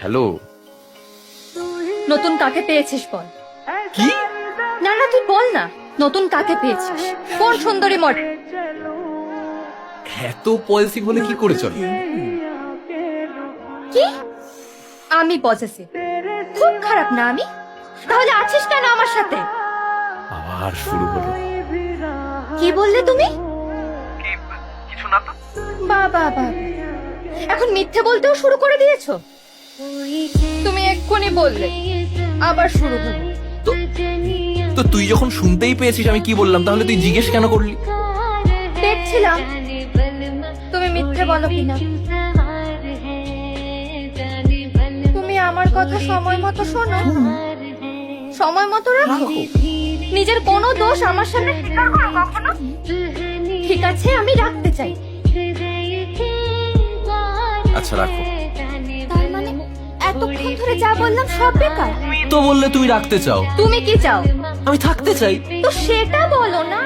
Hello. নতুন কাকে পেয়েছিস বল? কি? না না তুই বল না। নতুন কাকে পেয়েছিস? কোন সুন্দরী মড এত পজিটিভ হলে কি করে চলে? কি? আমি পজেসিভ খুব খারাপ না আমি? তাহলে আছিস কেন আমার সাথে? আবার শুরু হলো। কি বললে তুমি? কিছু না তো? বাবা বাবা। এখন মিথ্যে বলতেও শুরু করে দিয়েছ? তুমি এক্ষুনি বললে আবার শুরু হলো তো তুই যখন শুনতেই পেয়েছিস আমি কি বললাম তাহলে তুই জিজ্ঞেস কেন করলি? দেখছিলাম তুমি মিথ্যে বলো কিনা। তুমি আমার কথা সময় মতো শোনো। সময় মতো রাখো। নিজের কোনো দোষ আমার সামনে স্বীকার করো কখনো। ঠিক আছে আমি রাখতে চাই। আচ্ছা রাখো। এতক্ষণ ধরে যা বললাম সব বেকার। তো বললে তুমি রাখতে চাও। তুমি কি চাও? আমি থাকতে চাই। তো সেটা বলো না।